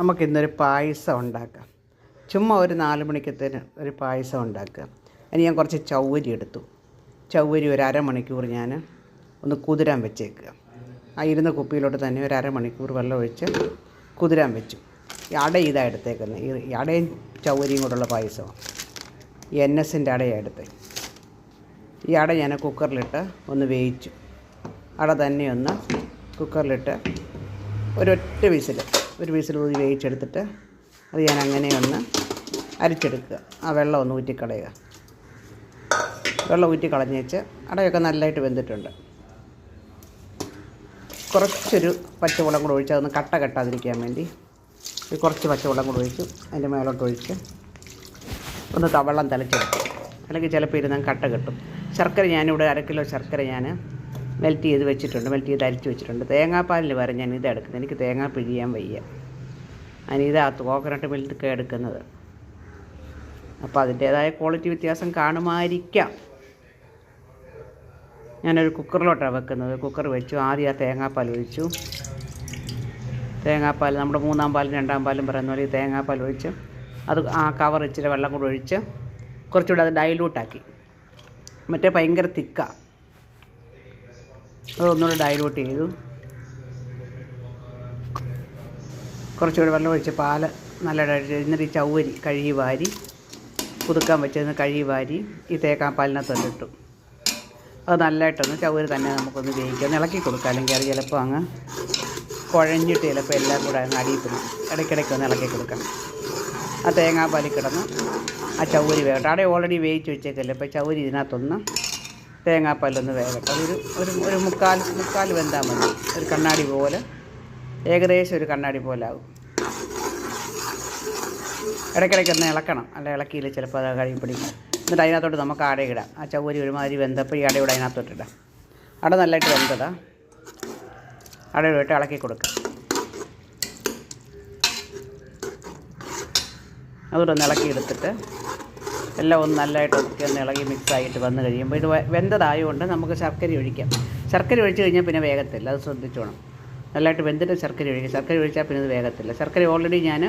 നമുക്കിന്നൊരു പായസം ഉണ്ടാക്കാം. ചുമ്മാ ഒരു നാല് മണിക്കത്തേന് ഒരു പായസം ഉണ്ടാക്കുക. അതിന് ഞാൻ കുറച്ച് ചൗവരി എടുത്തു. ചൗവരി ഒരു അരമണിക്കൂർ ഞാൻ ഒന്ന് കുതിരാൻ വെച്ചേക്കുക. ആ ഇരുന്ന കുപ്പിയിലോട്ട് തന്നെ ഒരു അരമണിക്കൂർ വെള്ളം ഒഴിച്ച് കുതിരാൻ വെച്ചു. അട ഇതാണ് എടുത്തേക്കുന്നത്. ഈ- അടയും ചൗവരിയും കൂടെയുള്ള പായസമാണ്. എൻ എസിന്റെ അടയാണ് എടുത്തത് ഈ അട ഞാൻ കുക്കറിലിട്ട് ഒന്ന് വേവിച്ചു. അട തന്നെ ഒന്ന് കുക്കറിലിട്ട് ഒരൊറ്റ വിസിൽ ഒരു വിസിൽ ഊതി വേവിച്ചെടുത്തിട്ട് അത് ഞാൻ അങ്ങനെ ഒന്ന് അരിച്ചെടുക്കുക. ആ വെള്ളം ഒന്ന് ഊറ്റിക്കളയുക. വെള്ളം ഊറ്റി കളഞ്ഞേച്ച് അടയൊക്കെ നല്ലതായിട്ട് വെന്തിട്ടുണ്ട്. കുറച്ചൊരു പച്ചവെള്ളം കൂടെ ഒഴിച്ച് അതൊന്ന് കട്ട കെട്ടാതിരിക്കാൻ വേണ്ടി കുറച്ച് പച്ചവെള്ളം കൂടെ ഒഴിച്ച് അതിന്റെ മേലോട്ട് ഒഴിച്ച് ഒന്ന് വെള്ളം തിളച്ചെടുക്കും. അല്ലെങ്കിൽ ചിലപ്പോൾ ഇരുന്ന് കട്ട കെട്ടും. ശർക്കര ഞാനിവിടെ അര കിലോ ശർക്കര ഞാൻ മെൽറ്റ് ചെയ്ത് വെച്ചിട്ടുണ്ട് മെൽറ്റ് ചെയ്ത് അരിച്ച് വെച്ചിട്ടുണ്ട്. തേങ്ങാപ്പാലിൽ വരെ ഞാൻ ഇത് എടുക്കുന്നത്. എനിക്ക് തേങ്ങാ പിഴിയാൻ വയ്യ. ആ കോക്കനട്ട് മിൽക്ക് എടുക്കുന്നത്. അപ്പോൾ അതിന്റേതായ ക്വാളിറ്റി വ്യത്യാസം കാണുമായിരിക്കാം. ഞാനൊരു കുക്കറിലോട്ടാണ് വെക്കുന്നത്. കുക്കർ വെച്ചു. ആദ്യം ആ തേങ്ങാപ്പാൽ ഒഴിച്ചു. തേങ്ങാപ്പാൽ നമ്മുടെ മൂന്നാം പാലും രണ്ടാം പാലും പറയുന്ന പോലെ ഈ തേങ്ങാപ്പാൽ ഒഴിച്ച് അത് ആ കവർ ഇച്ചിരി വെള്ളം കൂടെ ഒഴിച്ച് കുറച്ചുകൂടെ അത് ഡൈലൂട്ടാക്കി മറ്റേ ഭയങ്കര തിക്കാണ് അതൊന്നുകൂടെ ഡൈലൂട്ട് ചെയ്തു. കുറച്ചുകൂടി വെള്ളം ഒഴിച്ച് പാൽ നല്ല എന്നിട്ട് ഈ ചവരി കഴുകി വാരി പുതുക്കാൻ വെച്ചതിന് കഴുകി വാരി ഈ തേക്കാൻ തേങ്ങാപ്പാലിനകത്ത് ഇട്ടു. അത് നല്ലതായിട്ടൊന്ന് ചവരി തന്നെ നമുക്കൊന്ന് വേവിക്കാം. ഇളക്കി കൊടുക്കാം. അല്ലെങ്കിൽ അത് ചിലപ്പോൾ അങ്ങ് കുഴഞ്ഞിട്ട് ചിലപ്പോൾ എല്ലാം കൂടെ അങ്ങ് അടിയിൽ പിടിക്കും ഇടയ്ക്കിടയ്ക്ക് ഒന്ന് ഇളക്കി കൊടുക്കണം ആ തേങ്ങാപ്പാലിൽ കിടന്ന് ആ ചവരി വേകട്ടെ അവിടെ ഓൾറെഡി വേവിച്ച് വെച്ചേക്കല്ലേ. അപ്പോൾ ചവരി ഇതിനകത്തൊന്ന് തേങ്ങാപ്പാലൊന്ന് വേകട്ടെ അതൊരു ഒരു ഒരു മുക്കാൽ മുക്കാൽ വെന്താൽ മതി. ഒരു കണ്ണാടി പോലെ. ഏകദേശം ഒരു കണ്ണാടി പോലെ ആകും ഇടയ്ക്കിടയ്ക്ക് ഒന്ന് ഇളക്കണം. അല്ല ഇളക്കിയില്ല. ചിലപ്പോൾ അത് കഴുകി പിടിക്കും. എന്നിട്ട് അതിനകത്തോട്ട് നമുക്ക് അടയിടാം ആ ചവരി ഒരുമാതിരി വെന്തപ്പോൾ ഈ അടയുടെ അതിനകത്തോട്ട് ഇടാം. അട നല്ലതായിട്ട് വെന്തതാ. അടയിലോട്ട് ഇളക്കി കൊടുക്കാം. അതുകൊണ്ടൊന്ന് ഇളക്കി എടുത്തിട്ട് എല്ലാം ഒന്ന് നല്ലതായിട്ട് ഒക്കെ ഒന്ന് ഇളകി മിക്സ് ആയിട്ട് വന്ന് കഴിയുമ്പോൾ ഇത് വെന്തതായതുകൊണ്ട് നമുക്ക് ശർക്കര ഒഴിക്കാം. ശർക്കര ഒഴിച്ച് കഴിഞ്ഞാൽ പിന്നെ വേഗത്തില്ല അത് ശ്രദ്ധിച്ചോണം. നല്ലതായിട്ട് വെന്തിട്ട് ശർക്കര ഒഴിക്കും. ശർക്കര ഒഴിച്ചാൽ പിന്നെ ഇത് വേഗത്തില്ല. ശർക്കര ഓൾറെഡി ഞാൻ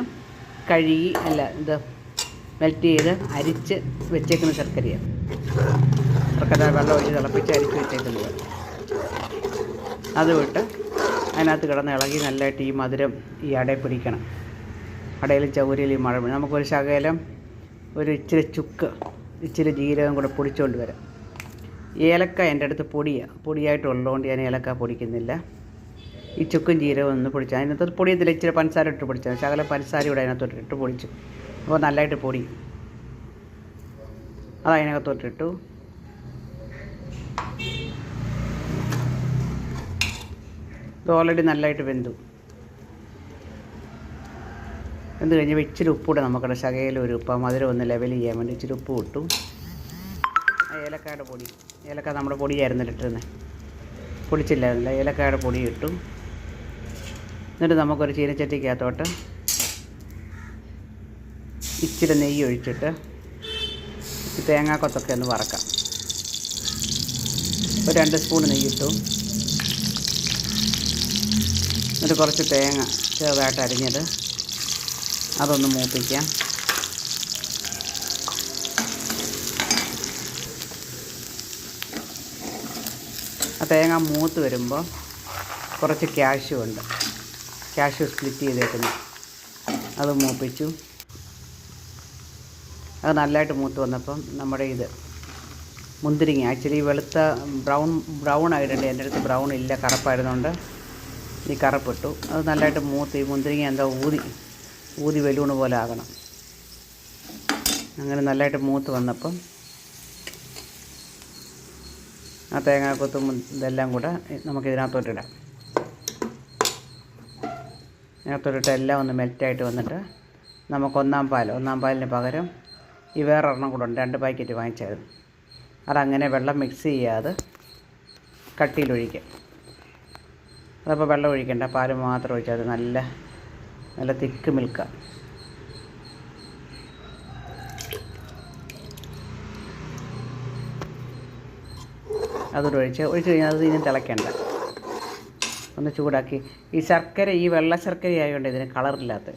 കഴുകി അല്ല ഇത് മെൽറ്റ് ചെയ്ത് അരിച്ച് വെച്ചേക്കുന്ന ശർക്കരയാണ് ശർക്കര വെള്ളം ഒഴിച്ച് തിളപ്പിച്ച് അരിച്ച് വെച്ചേക്കുന്നത്. അത് വിട്ട് അതിനകത്ത് കിടന്ന് ഇളകി നല്ലതായിട്ട് ഈ മധുരം ഈ അടയിൽ പിടിക്കണം. അടയിൽ ചൗരിയിൽ ഈ മഴ. നമുക്കൊരു ശകലം ഒരു ഇച്ചിരി ചുക്ക് ഇച്ചിരി ജീരകം കൂടെ പൊടിച്ചുകൊണ്ട് വരാം. ഏലക്ക എന്റെ അടുത്ത് പൊടിയാണ് പൊടിയായിട്ടുള്ളതുകൊണ്ട് ഞാൻ ഏലക്ക പൊടിക്കുന്നില്ല. ഈ ചുക്കും ജീരകം ഒന്ന് പൊടിച്ചു. അതിനകത്ത് പൊടിയത്തില്ല ഇച്ചിരി പഞ്ചസാര ഇട്ട് പൊടിച്ചാൽ ശകല പഞ്ചസാര ഇവിടെ അതിനകത്തോട്ട് ഇട്ട് പൊടിച്ചു. അപ്പോൾ നല്ലതായിട്ട് പൊടി. അത് അതിനകത്തോട്ടിട്ടു ഇത് ഓൾറെഡി നല്ലതായിട്ട് വെന്തു. വെന്ത് കഴിഞ്ഞപ്പോൾ ഇച്ചിരി ഉപ്പൂടെ നമുക്കിവിടെ ശകയിൽ ഒരു ഉപ്പ് മധുരം ഒന്ന് ലെവൽ ചെയ്യാൻ വേണ്ടി ഇച്ചിരി ഉപ്പ് ഇട്ടു. ഏലക്കായുടെ പൊടി. ഏലക്ക നമ്മുടെ പൊടിയായിരുന്നു ഇട്ടിരുന്നത് പൊടിച്ചില്ലായിരുന്നില്ല. ഏലക്കായുടെ പൊടി ഇട്ടു. എന്നിട്ട് നമുക്കൊരു ചീനച്ചട്ടിക്കകത്തോട്ട് ഇച്ചിരി നെയ്യ് ഒഴിച്ചിട്ട് തേങ്ങാക്കൊത്തൊക്കെ ഒന്ന് വറക്കാം. ഒരു രണ്ട് സ്പൂൺ നെയ്യിട്ടു എന്നിട്ട് കുറച്ച് തേങ്ങ ചെറുതായിട്ട് അരിഞ്ഞത് അതൊന്ന് മൂപ്പിക്കാം. ആ തേങ്ങ മൂത്ത് വരുമ്പോൾ കുറച്ച് ക്യാഷ്യൂ ഉണ്ട്. ക്യാഷ്യൂ സ്പ്ലിറ്റ് ചെയ്തേക്കുന്നു. അത് മൂപ്പിച്ചു. അത് നല്ലതായിട്ട് മൂത്ത് വന്നപ്പം നമ്മുടെ ഇത് മുന്തിരിങ്ങ. ആക്ച്വലി വെളുത്ത ബ്രൗൺ ബ്രൗൺ ആയിട്ടുണ്ട്. എന്റെ അടുത്ത് ബ്രൗൺ ഇല്ല. കറുപ്പായിരുന്നുകൊണ്ട് ഈ കറുപ്പിട്ടു. അത് നല്ലതായിട്ട് മൂത്ത് ഈ മുന്തിരിങ്ങ എന്താ ഊതി ഊതി വലൂണ് പോലെ ആകണം. അങ്ങനെ നല്ലതായിട്ട് മൂത്ത് വന്നപ്പം ആ തേങ്ങാക്കൊത്തും ഇതെല്ലാം കൂടെ നമുക്ക് ഇതിനകത്തോട്ടിടാം ഇതിനകത്തോട്ടിട്ട് എല്ലാം ഒന്ന് മെൽറ്റായിട്ട് വന്നിട്ട് നമുക്ക് ഒന്നാം പാൽ ഒന്നാം പാലിന് പകരം ഈ വേറൊരെണ്ണം കൂടെ ഉണ്ട് രണ്ട് പാക്കറ്റ് വാങ്ങിച്ചായിരുന്നു. അതങ്ങനെ വെള്ളം മിക്സ് ചെയ്യാതെ കട്ടിയിലൊഴിക്കാം അതപ്പോൾ വെള്ളം ഒഴിക്കണ്ട പാൽ മാത്രം ഒഴിച്ചാൽ അത് നല്ല നല്ല തിക്ക് മിൽക്കാണ് അതോട് ഒഴിച്ച് ഒഴിച്ച് കഴിഞ്ഞാൽ അത് ഇനി തിളയ്ക്കണ്ട ഒന്ന് ചൂടാക്കി. ഈ ശർക്കര ഈ വെള്ള ശർക്കര ആയതുകൊണ്ട് ഇതിന് കളറില്ലാത്ത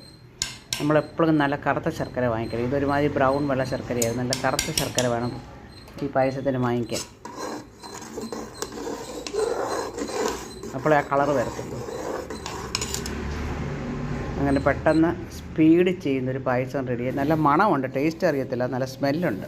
നമ്മളെപ്പോഴും നല്ല കറുത്ത ശർക്കര വാങ്ങിക്കണം ഇതൊരുമാതിരി ബ്രൗൺ വെള്ള ശർക്കരയായിരുന്നു നല്ല കറുത്ത ശർക്കര വേണം ഈ പായസത്തിന് വാങ്ങിക്കാൻ. അപ്പോഴേ ആ കളറ് വരത്തുള്ളൂ. അങ്ങനെ പെട്ടെന്ന് സ്പീഡ് ചെയ്യുന്നൊരു പായസം റെഡിയായി നല്ല മണമുണ്ട് ടേസ്റ്റ് അറിയത്തില്ല നല്ല സ്മെല്ലുണ്ട്.